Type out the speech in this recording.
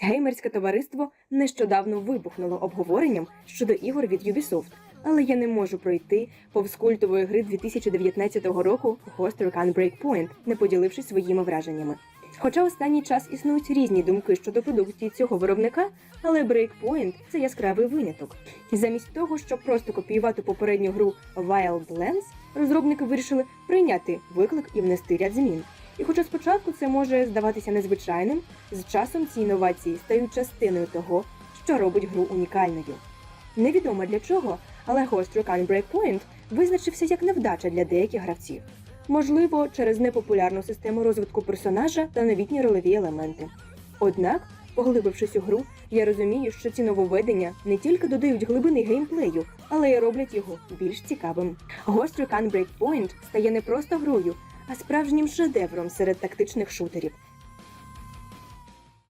Геймерське товариство нещодавно вибухнуло обговоренням щодо ігор від Ubisoft, але я не можу пройти повз культової гри 2019 року Ghost Recon Breakpoint, не поділившись своїми враженнями. Хоча останній час існують різні думки щодо продукції цього виробника, але Breakpoint – це яскравий виняток. Замість того, щоб просто копіювати попередню гру Wildlands, розробники вирішили прийняти виклик і внести ряд змін. І хоча спочатку це може здаватися незвичайним, з часом ці інновації стають частиною того, що робить гру унікальною. Невідомо для чого, але Ghost Recon Breakpoint визначився як невдача для деяких гравців. Можливо, через непопулярну систему розвитку персонажа та новітні рольові елементи. Однак, поглибившись у гру, я розумію, що ці нововведення не тільки додають глибини геймплею, але й роблять його більш цікавим. Ghost Recon Breakpoint стає не просто грою, а справжнім шедевром серед тактичних шутерів.